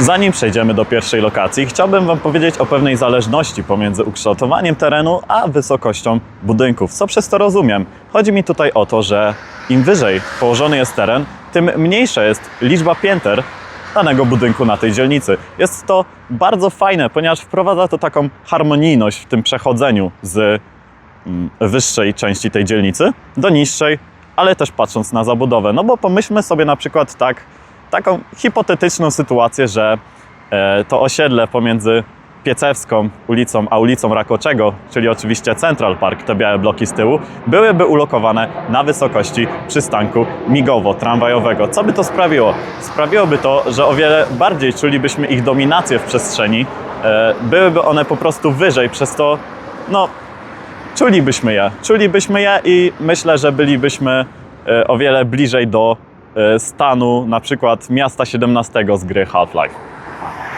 Zanim przejdziemy do pierwszej lokacji, chciałbym Wam powiedzieć o pewnej zależności pomiędzy ukształtowaniem terenu a wysokością budynków. Co przez to rozumiem? Chodzi mi tutaj o to, że im wyżej położony jest teren, tym mniejsza jest liczba pięter danego budynku na tej dzielnicy. Jest to bardzo fajne, ponieważ wprowadza to taką harmonijność w tym przechodzeniu z mm, wyższej części tej dzielnicy do niższej, ale też patrząc na zabudowę. No bo pomyślmy sobie na przykład tak, taką hipotetyczną sytuację, że e, to osiedle pomiędzy Piecewską ulicą a ulicą Rakoczego, czyli oczywiście Central Park, te białe bloki z tyłu, byłyby ulokowane na wysokości przystanku migowo-tramwajowego. Co by to sprawiło? Sprawiłoby to, że o wiele bardziej czulibyśmy ich dominację w przestrzeni, e, byłyby one po prostu wyżej, przez to no, czulibyśmy je. Czulibyśmy je i myślę, że bylibyśmy e, o wiele bliżej do stanu na przykład miasta 17 z gry Half-Life.